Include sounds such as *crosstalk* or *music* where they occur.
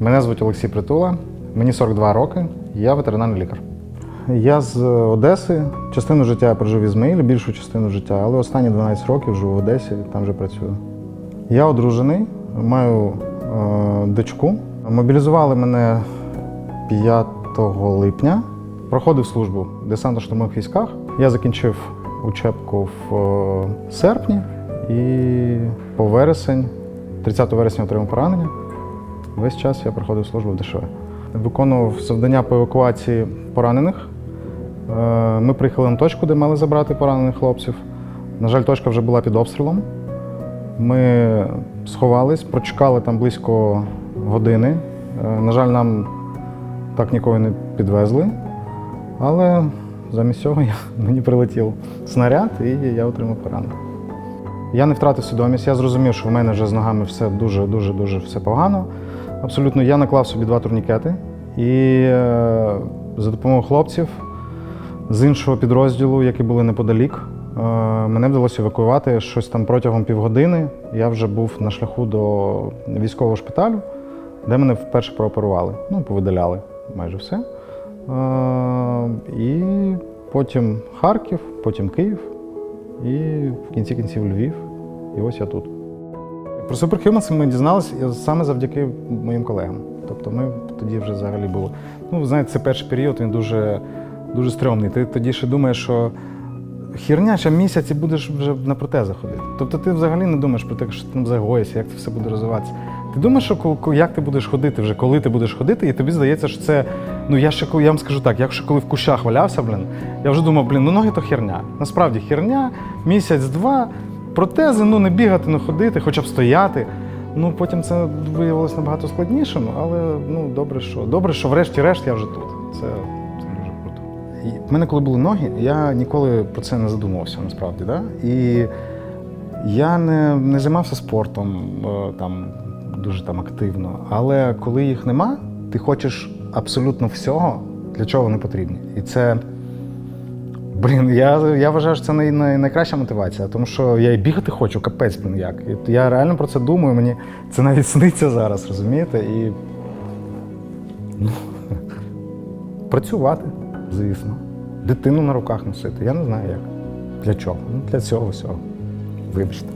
Мене звуть Олексій Притула, мені 42 роки, я ветеринарний лікар. Я з Одеси. Частину життя я прожив в Ізмаїлі, більшу частину життя, але останні 12 років живу в Одесі, там вже працюю. Я одружений, маю е, дочку. Мобілізували мене 5 липня. Проходив службу в десантно-штурмових військах. Я закінчив учебку в е, серпні і по вересень, 30 вересня отримав поранення. Весь час я проходив службу в ДШВ. Виконував завдання по евакуації поранених. Е, Ми приїхали на точку, де мали забрати поранених хлопців. На жаль, точка вже була під обстрілом. Ми сховались, прочекали там близько години. Е, На жаль, нам так нікого не підвезли. Але замість цього *laughs* мені прилетів снаряд і я отримав поранення. Я не втратив свідомість, я зрозумів, що в мене вже з ногами все дуже-дуже дуже все погано. Абсолютно, я наклав собі два турнікети і е, за допомогою хлопців з іншого підрозділу, які були неподалік, е, мене вдалося евакуювати щось там протягом півгодини. Я вже був на шляху до військового шпиталю, де мене вперше прооперували. Ну, повидаляли майже все. Е, І потім Харків, потім Київ, і в кінці кінців Львів. І ось я тут. Про Superhumans ми дізналися саме завдяки моїм колегам. Тобто ми тоді вже взагалі були. Ну, знаєте, це перший період, він дуже, дуже стрьомний. Ти тоді ще думаєш, що херня, ще місяць і будеш вже на протезах ходити. Тобто ти взагалі не думаєш про те, що ти там загоїшся, як це все буде розвиватися. Ти думаєш, що як ти будеш ходити вже, коли ти будеш ходити, і тобі здається, що це. Ну я ще я вам скажу так, я коли в кущах валявся, блін, я вже думав, блін, ну ноги то херня. Насправді херня, місяць-два, протези, ну не бігати, не ходити, хоча б стояти. Ну потім це виявилося набагато складнішим, але ну добре, що добре, що врешті-решт я вже тут. Це, це дуже круто. І в мене, коли були ноги, я ніколи про це не задумувався насправді. Да? І я не, не займався спортом е, там дуже там активно. Але коли їх нема, ти хочеш абсолютно всього, для чого вони потрібні. І це. Блін, я, я вважаю, що це най, най, найкраща мотивація, тому що я і бігати хочу, капець, блін, як. Я реально про це думаю, мені це навіть сниться зараз, розумієте? І ну, *laughs* працювати, звісно. Дитину на руках носити. Я не знаю як. Для чого? Ну, для цього всього. Вибачте.